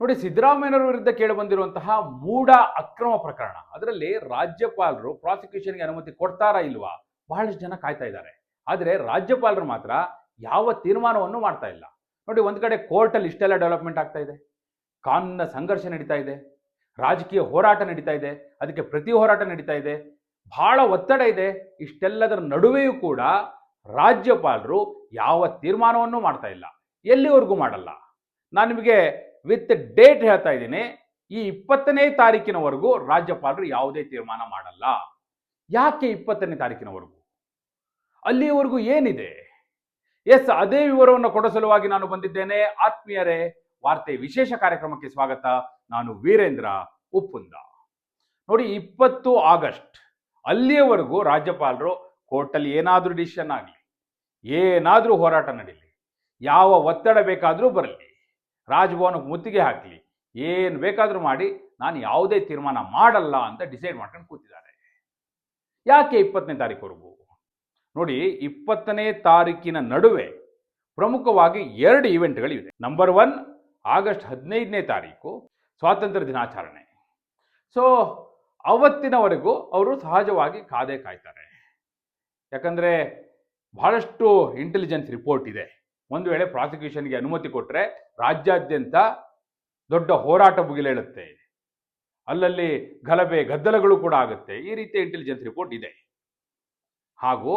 ನೋಡಿ, ಸಿದ್ದರಾಮಯ್ಯನವರ ವಿರುದ್ಧ ಕೇಳಿಬಂದಿರುವಂತಹ ಮೂಢ ಅಕ್ರಮ ಪ್ರಕರಣ. ಅದರಲ್ಲಿ ರಾಜ್ಯಪಾಲರು ಪ್ರಾಸಿಕ್ಯೂಷನ್ಗೆ ಅನುಮತಿ ಕೊಡ್ತಾರಾ ಇಲ್ವಾ? ಬಹಳಷ್ಟು ಜನ ಕಾಯ್ತಾ ಇದ್ದಾರೆ. ಆದರೆ ರಾಜ್ಯಪಾಲರು ಮಾತ್ರ ಯಾವ ತೀರ್ಮಾನವನ್ನು ಮಾಡ್ತಾ ಇಲ್ಲ. ನೋಡಿ, ಒಂದು ಕಡೆ ಕೋರ್ಟಲ್ಲಿ ಇಷ್ಟೆಲ್ಲ ಡೆವಲಪ್ಮೆಂಟ್ ಆಗ್ತಾ ಇದೆ. ಕಾನೂನಿನ ಸಂಘರ್ಷ ನಡೀತಾ ಇದೆ. ರಾಜಕೀಯ ಹೋರಾಟ ನಡೀತಾ ಇದೆ. ಅದಕ್ಕೆ ಪ್ರತಿ ಹೋರಾಟ ನಡೀತಾ ಇದೆ. ಬಹಳ ಒತ್ತಡ ಇದೆ. ಇಷ್ಟೆಲ್ಲದರ ನಡುವೆಯೂ ಕೂಡ ರಾಜ್ಯಪಾಲರು ಯಾವ ತೀರ್ಮಾನವನ್ನು ಮಾಡ್ತಾ ಇಲ್ಲ. ಎಲ್ಲಿವರೆಗೂ ಮಾಡಲ್ಲ? ನಾನು ನಿಮಗೆ ವಿತ್ ಡೇಟ್ ಹೇಳ್ತಾ ಇದ್ದೀನಿ, ಈ ಇಪ್ಪತ್ತನೇ ತಾರೀಕಿನವರೆಗೂ ರಾಜ್ಯಪಾಲರು ಯಾವುದೇ ತೀರ್ಮಾನ ಮಾಡಲ್ಲ. ಯಾಕೆ ಇಪ್ಪತ್ತನೇ ತಾರೀಕಿನವರೆಗೂ? ಅಲ್ಲಿಯವರೆಗೂ ಏನಿದೆ? ಎಸ್, ಅದೇ ವಿವರವನ್ನು ಕೊಡೋ ಸಲುವಾಗಿ ನಾನು ಬಂದಿದ್ದೇನೆ. ಆತ್ಮೀಯರೇ, ವಾರ್ತೆ ವಿಶೇಷ ಕಾರ್ಯಕ್ರಮಕ್ಕೆ ಸ್ವಾಗತ. ನಾನು ವೀರೇಂದ್ರ ಉಪ್ಪುಂದ. ನೋಡಿ, ಇಪ್ಪತ್ತು ಆಗಸ್ಟ್, ಅಲ್ಲಿಯವರೆಗೂ ರಾಜ್ಯಪಾಲರು ಕೋರ್ಟಲ್ಲಿ ಏನಾದರೂ ಡಿಸಿಷನ್ ಆಗಲಿ, ಏನಾದರೂ ಹೋರಾಟ ನಡೀಲಿ, ಯಾವ ಒತ್ತಡ ಬೇಕಾದರೂ ಬರಲಿ ರಾಜಭವನಕ್ಕೆ ಮುತ್ತಿಗೆ ಹಾಕಲಿ. ಏನು ಬೇಕಾದರೂ ಮಾಡಿ, ನಾನು ಯಾವುದೇ ತೀರ್ಮಾನ ಮಾಡಲ್ಲ ಅಂತ ಡಿಸೈಡ್ ಮಾಡ್ಕೊಂಡು ಕೂತಿದ್ದಾರೆ. ಯಾಕೆ ಇಪ್ಪತ್ತನೇ ತಾರೀಕುವರೆಗೂ ನೋಡಿ, ಇಪ್ಪತ್ತನೇ ತಾರೀಕಿನ ನಡುವೆ ಪ್ರಮುಖವಾಗಿ ಎರಡು ಇವೆಂಟ್ಗಳಿವೆ. ನಂಬರ್ ಒನ್ ಆಗಸ್ಟ್ ಹದಿನೈದನೇ ತಾರೀಕು ಸ್ವಾತಂತ್ರ್ಯ ದಿನಾಚರಣೆ. ಸೊ ಅವತ್ತಿನವರೆಗೂ ಅವರು ಸಹಜವಾಗಿ ಕಾದೇ ಕಾಯ್ತಾರೆ. ಯಾಕಂದರೆ ಬಹಳಷ್ಟು ಇಂಟೆಲಿಜೆನ್ಸ್ ರಿಪೋರ್ಟ್ ಇದೆ. ಒಂದು ವೇಳೆ ಪ್ರಾಸಿಕ್ಯೂಷನ್ಗೆ ಅನುಮತಿ ಕೊಟ್ಟರೆ ರಾಜ್ಯಾದ್ಯಂತ ದೊಡ್ಡ ಹೋರಾಟ ಮುಗಿಲೇಳುತ್ತೆ. ಅಲ್ಲಲ್ಲಿ ಗಲಭೆ, ಗದ್ದಲಗಳು ಕೂಡ ಆಗುತ್ತೆ. ಈ ರೀತಿಯ ಇಂಟೆಲಿಜೆನ್ಸ್ ರಿಪೋರ್ಟ್ ಇದೆ. ಹಾಗೂ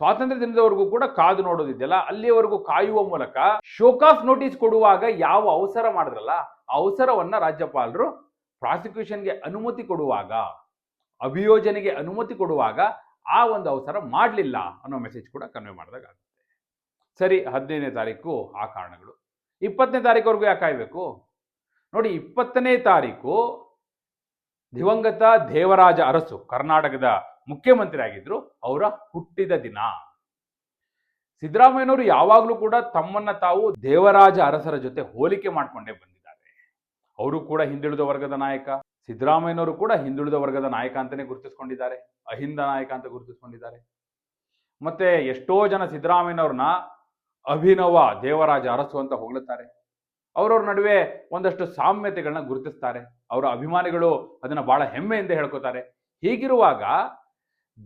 ಸ್ವಾತಂತ್ರ್ಯ ದಿನದವರೆಗೂ ಕೂಡ ಕಾದು ನೋಡೋದಿದೆಯಲ್ಲ, ಅಲ್ಲಿಯವರೆಗೂ ಕಾಯುವ ಮೂಲಕ ಶೋಕಾಸ್ ನೋಟಿಸ್ ಕೊಡುವಾಗ ಯಾವ ಅವಸರ ಮಾಡಿದ್ರಲ್ಲ, ಆ ಅವಸರವನ್ನ ರಾಜ್ಯಪಾಲರು ಪ್ರಾಸಿಕ್ಯೂಷನ್ಗೆ ಅನುಮತಿ ಕೊಡುವಾಗ, ಅಭಿಯೋಜನೆಗೆ ಅನುಮತಿ ಕೊಡುವಾಗ ಆ ಒಂದು ಅವಸರ ಮಾಡಲಿಲ್ಲ ಅನ್ನೋ ಮೆಸೇಜ್ ಕೂಡ ಕನ್ವೆ ಮಾಡಿದಾಗ ಸರಿ, ಹದಿನೈದನೇ ತಾರೀಕು ಆ ಕಾರಣಗಳು. ಇಪ್ಪತ್ತನೇ ತಾರೀಕುವರೆಗೂ ಯಾಕೆ ಕಾಯಬೇಕು? ನೋಡಿ, ಇಪ್ಪತ್ತನೇ ತಾರೀಕು ದಿವಂಗತ ದೇವರಾಜ ಅರಸು, ಕರ್ನಾಟಕದ ಮುಖ್ಯಮಂತ್ರಿ ಆಗಿದ್ರು, ಅವರ ಹುಟ್ಟಿದ ದಿನ. ಸಿದ್ದರಾಮಯ್ಯನವರು ಯಾವಾಗಲೂ ಕೂಡ ತಮ್ಮನ್ನ ತಾವು ದೇವರಾಜ ಅರಸರ ಜೊತೆ ಹೋಲಿಕೆ ಮಾಡಿಕೊಂಡೇ ಬಂದಿದ್ದಾರೆ. ಅವರು ಕೂಡ ಹಿಂದುಳಿದ ವರ್ಗದ ನಾಯಕ, ಸಿದ್ದರಾಮಯ್ಯನವರು ಕೂಡ ಹಿಂದುಳಿದ ವರ್ಗದ ನಾಯಕ ಅಂತಾನೆ ಗುರುತಿಸ್ಕೊಂಡಿದ್ದಾರೆ, ಅಹಿಂದ ನಾಯಕ ಅಂತ ಗುರುತಿಸ್ಕೊಂಡಿದ್ದಾರೆ. ಮತ್ತೆ ಎಷ್ಟೋ ಜನ ಸಿದ್ದರಾಮಯ್ಯನವ್ರನ್ನ ಅಭಿನವ ದೇವರಾಜ ಅರಸು ಅಂತ ಹೊಗಳುತ್ತಾರೆ. ಅವರವ್ರ ನಡುವೆ ಒಂದಷ್ಟು ಸಾಮ್ಯತೆಗಳನ್ನ ಗುರುತಿಸ್ತಾರೆ. ಅವರ ಅಭಿಮಾನಿಗಳು ಅದನ್ನ ಬಹಳ ಹೆಮ್ಮೆಯಿಂದ ಹೇಳ್ಕೊತಾರೆ. ಹೀಗಿರುವಾಗ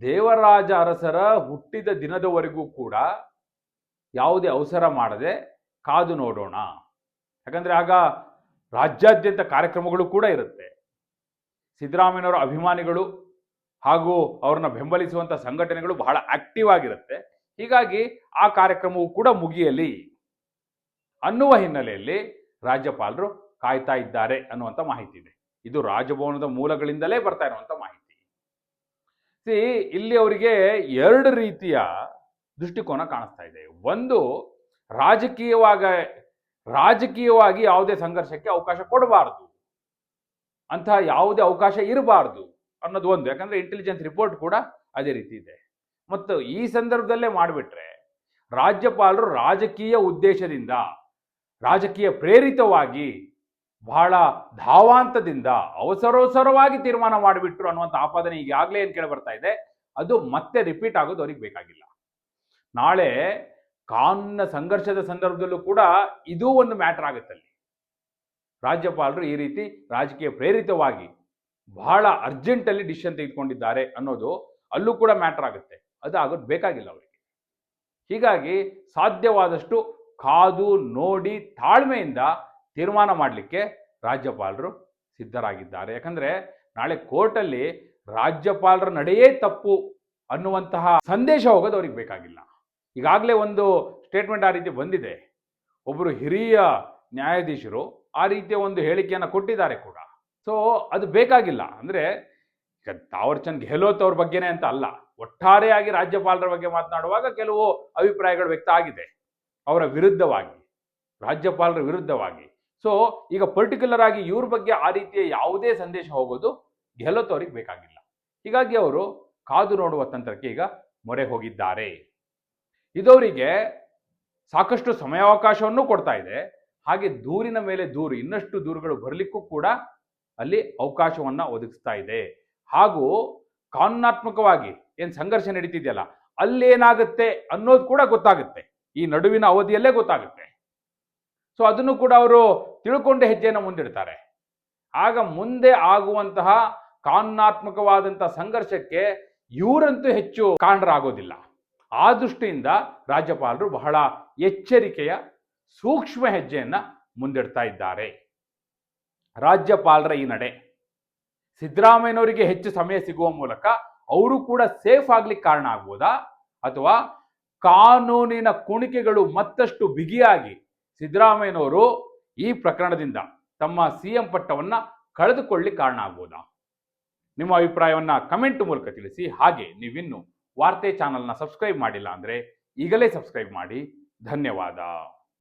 ದೇವರಾಜ ಅರಸರ ಹುಟ್ಟಿದ ದಿನದವರೆಗೂ ಕೂಡ ಯಾವುದೇ ಅವಸರ ಮಾಡದೆ ಕಾದು ನೋಡೋಣ. ಯಾಕಂದ್ರೆ ಆಗ ರಾಜ್ಯಾದ್ಯಂತ ಕಾರ್ಯಕ್ರಮಗಳು ಕೂಡ ಇರುತ್ತೆ. ಸಿದ್ದರಾಮಯ್ಯನವರ ಅಭಿಮಾನಿಗಳು ಹಾಗೂ ಅವ್ರನ್ನ ಬೆಂಬಲಿಸುವಂತ ಸಂಘಟನೆಗಳು ಬಹಳ ಆಕ್ಟಿವ್ ಆಗಿರುತ್ತೆ. ಹೀಗಾಗಿ ಆ ಕಾರ್ಯಕ್ರಮವು ಕೂಡ ಮುಗಿಯಲಿ ಅನ್ನುವ ಹಿನ್ನೆಲೆಯಲ್ಲಿ ರಾಜ್ಯಪಾಲರು ಕಾಯ್ತಾ ಇದ್ದಾರೆ ಅನ್ನುವಂಥ ಮಾಹಿತಿ ಇದೆ. ಇದು ರಾಜಭವನದ ಮೂಲಗಳಿಂದಲೇ ಬರ್ತಾ ಇರುವಂಥ ಮಾಹಿತಿ. ಸಿ ಇಲ್ಲಿ ಅವರಿಗೆ ಎರಡು ರೀತಿಯ ದೃಷ್ಟಿಕೋನ ಕಾಣಿಸ್ತಾ ಇದೆ. ಒಂದು, ರಾಜಕೀಯವಾಗ, ರಾಜಕೀಯವಾಗಿ ಯಾವುದೇ ಸಂಘರ್ಷಕ್ಕೆ ಅವಕಾಶ ಕೊಡಬಾರದು. ಅಂತಹ ಯಾವುದೇ ಅವಕಾಶ ಇರಬಾರ್ದು ಅನ್ನೋದು ಒಂದು. ಯಾಕಂದ್ರೆ ಇಂಟೆಲಿಜೆನ್ಸ್ ರಿಪೋರ್ಟ್ ಕೂಡ ಅದೇ ರೀತಿ ಇದೆ. ಮತ್ತು ಈ ಸಂದರ್ಭದಲ್ಲೇ ಮಾಡಿಬಿಟ್ರೆ ರಾಜ್ಯಪಾಲರು ರಾಜಕೀಯ ಉದ್ದೇಶದಿಂದ, ರಾಜಕೀಯ ಪ್ರೇರಿತವಾಗಿ ಬಹಳ ಧಾವಾಂತದಿಂದ ಅವಸರೋಸರವಾಗಿ ತೀರ್ಮಾನ ಮಾಡಿಬಿಟ್ರು ಅನ್ನುವಂಥ ಆಪಾದನೆ ಈಗಾಗಲೇ ಏನು ಕೇಳಿ ಬರ್ತಾ ಇದೆ, ಅದು ಮತ್ತೆ ರಿಪೀಟ್ ಆಗೋದು ಅವ್ರಿಗೆ ಬೇಕಾಗಿಲ್ಲ. ನಾಳೆ ಕಾನೂನಿನ ಸಂಘರ್ಷದ ಸಂದರ್ಭದಲ್ಲೂ ಕೂಡ ಇದೂ ಒಂದು ಮ್ಯಾಟರ್ ಆಗುತ್ತಲ್ಲಿ ರಾಜ್ಯಪಾಲರು ಈ ರೀತಿ ರಾಜಕೀಯ ಪ್ರೇರಿತವಾಗಿ ಬಹಳ ಅರ್ಜೆಂಟಲ್ಲಿ ಡಿಸಿಷನ್ ತೆಗೆದುಕೊಂಡಿದ್ದಾರೆ ಅನ್ನೋದು ಅಲ್ಲೂ ಕೂಡ ಮ್ಯಾಟರ್ ಆಗುತ್ತೆ. ಅದು ಆಗೋದು ಬೇಕಾಗಿಲ್ಲ ಅವರಿಗೆ. ಹೀಗಾಗಿ ಸಾಧ್ಯವಾದಷ್ಟು ಕಾದು ನೋಡಿ ತಾಳ್ಮೆಯಿಂದ ತೀರ್ಮಾನ ಮಾಡಲಿಕ್ಕೆ ರಾಜ್ಯಪಾಲರು ಸಿದ್ಧರಾಗಿದ್ದಾರೆ. ಯಾಕಂದರೆ ನಾಳೆ ಕೋರ್ಟಲ್ಲಿ ರಾಜ್ಯಪಾಲರ ನಡೆಯೇ ತಪ್ಪು ಅನ್ನುವಂತಹ ಸಂದೇಶ ಹೋಗೋದು ಅವ್ರಿಗೆ ಬೇಕಾಗಿಲ್ಲ. ಈಗಾಗಲೇ ಒಂದು ಸ್ಟೇಟ್ಮೆಂಟ್ ಆ ರೀತಿ ಬಂದಿದೆ. ಒಬ್ಬರು ಹಿರಿಯ ನ್ಯಾಯಾಧೀಶರು ಆ ರೀತಿಯ ಒಂದು ಹೇಳಿಕೆಯನ್ನು ಕೊಟ್ಟಿದ್ದಾರೆ ಕೂಡ. ಸೊ ಅದು ಬೇಕಾಗಿಲ್ಲ. ಅಂದರೆ ಈಗ ತಾವರ್ಚಂದ್ ಗೆಹ್ಲೋತ್ ಅವ್ರ ಬಗ್ಗೆನೇ ಅಂತ ಅಲ್ಲ, ಒಟ್ಟಾರೆಯಾಗಿ ರಾಜ್ಯಪಾಲರ ಬಗ್ಗೆ ಮಾತನಾಡುವಾಗ ಕೆಲವು ಅಭಿಪ್ರಾಯಗಳು ವ್ಯಕ್ತ ಆಗಿದೆ. ಅವರ ವಿರುದ್ಧವಾಗಿ, ರಾಜ್ಯಪಾಲರ ವಿರುದ್ಧವಾಗಿ. ಸೊ ಈಗ ಪರ್ಟಿಕ್ಯುಲರ್ ಆಗಿ ಇವ್ರ ಬಗ್ಗೆ ಆ ರೀತಿಯ ಯಾವುದೇ ಸಂದೇಶ ಹೋಗೋದು ಗೆಹ್ಲೋತ್ ಅವ್ರಿಗೆ ಬೇಕಾಗಿಲ್ಲ. ಹೀಗಾಗಿ ಅವರು ಕಾದು ನೋಡುವ ತಂತ್ರಕ್ಕೆ ಈಗ ಮೊರೆ ಹೋಗಿದ್ದಾರೆ. ಇದವರಿಗೆ ಸಾಕಷ್ಟು ಸಮಯಾವಕಾಶವನ್ನು ಕೊಡ್ತಾ ಇದೆ. ಹಾಗೆ ದೂರಿನ ಮೇಲೆ ದೂರು ಇನ್ನಷ್ಟು ದೂರುಗಳು ಬರಲಿಕ್ಕೂ ಕೂಡ ಅಲ್ಲಿ ಅವಕಾಶವನ್ನ ಒದಗಿಸ್ತಾ ಇದೆ. ಹಾಗೂ ಕಾನೂನಾತ್ಮಕವಾಗಿ ಏನು ಸಂಘರ್ಷ ನಡೀತಿದೆಯಲ್ಲ, ಅಲ್ಲೇನಾಗುತ್ತೆ ಅನ್ನೋದು ಕೂಡ ಗೊತ್ತಾಗುತ್ತೆ. ಈ ನಡುವಿನ ಅವಧಿಯಲ್ಲೇ ಗೊತ್ತಾಗುತ್ತೆ. ಸೊ ಅದನ್ನು ಕೂಡ ಅವರು ತಿಳ್ಕೊಂಡೇ ಹೆಜ್ಜೆಯನ್ನು ಮುಂದಿಡ್ತಾರೆ. ಆಗ ಮುಂದೆ ಆಗುವಂತಹ ಕಾನೂನಾತ್ಮಕವಾದಂತಹ ಸಂಘರ್ಷಕ್ಕೆ ಇವರಂತೂ ಹೆಚ್ಚು ಕಾರಣರಾಗೋದಿಲ್ಲ ಆ ದೃಷ್ಟಿಯಿಂದ ರಾಜ್ಯಪಾಲರು ಬಹಳ ಎಚ್ಚರಿಕೆಯ, ಸೂಕ್ಷ್ಮ ಹೆಜ್ಜೆಯನ್ನ ಮುಂದಿಡ್ತಾ ಇದ್ದಾರೆ. ರಾಜ್ಯಪಾಲರ ಈ ನಡೆ. ಸಿದ್ದರಾಮಯ್ಯನವರಿಗೆ ಹೆಚ್ಚು ಸಮಯ ಸಿಗುವ ಮೂಲಕ ಅವರು ಕೂಡ ಸೇಫ್ ಆಗ್ಲಿಕ್ಕೆ ಕಾರಣ ಆಗ್ಬೋದಾ? ಅಥವಾ ಕಾನೂನಿನ ಕುಣಿಕೆಗಳು ಮತ್ತಷ್ಟು ಬಿಗಿಯಾಗಿ ಸಿದ್ದರಾಮಯ್ಯನವರು ಈ ಪ್ರಕರಣದಿಂದ ತಮ್ಮ ಸಿಎಂ ಪಟ್ಟವನ್ನ ಕಳೆದುಕೊಳ್ಳಿ ಕಾರಣ ಆಗ್ಬೋದಾ? ನಿಮ್ಮ ಅಭಿಪ್ರಾಯವನ್ನ ಕಮೆಂಟ್ ಮೂಲಕ ತಿಳಿಸಿ. ಹಾಗೆ ನೀವಿನ್ನು ವಾರ್ತೆ ಚಾನಲ್ನ ಸಬ್ಸ್ಕ್ರೈಬ್ ಮಾಡಿಲ್ಲ ಅಂದ್ರೆ ಈಗಲೇ ಸಬ್ಸ್ಕ್ರೈಬ್ ಮಾಡಿ. ಧನ್ಯವಾದ.